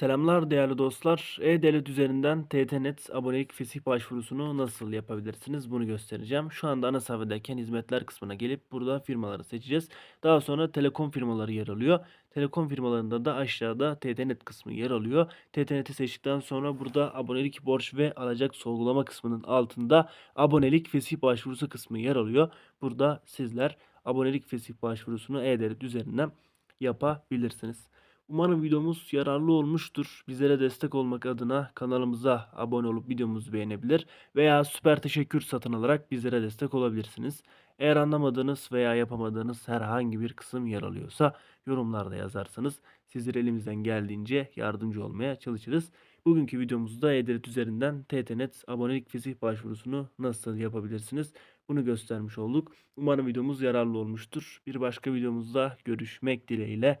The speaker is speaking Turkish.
Selamlar değerli dostlar. E-Devlet üzerinden TTNet abonelik fesih başvurusunu nasıl yapabilirsiniz bunu göstereceğim. Şu anda ana sayfadayken hizmetler kısmına gelip burada firmaları seçeceğiz. Daha sonra telekom firmaları yer alıyor. Telekom firmalarında da aşağıda TTNet kısmı yer alıyor. TTNet'i seçtikten sonra burada abonelik borç ve alacak sorgulama kısmının altında abonelik fesih başvurusu kısmı yer alıyor. Burada sizler abonelik fesih başvurusunu E-Devlet üzerinden yapabilirsiniz. Umarım videomuz yararlı olmuştur. Bizlere destek olmak adına kanalımıza abone olup videomuzu beğenebilir veya süper teşekkür satın alarak bizlere destek olabilirsiniz. Eğer anlamadığınız veya yapamadığınız herhangi bir kısım yer alıyorsa yorumlarda yazarsanız sizlere elimizden geldiğince yardımcı olmaya çalışırız. Bugünkü videomuzda E-Devlet üzerinden TTNet abonelik fesih başvurusunu nasıl yapabilirsiniz? Bunu göstermiş olduk. Umarım videomuz yararlı olmuştur. Bir başka videomuzda görüşmek dileğiyle.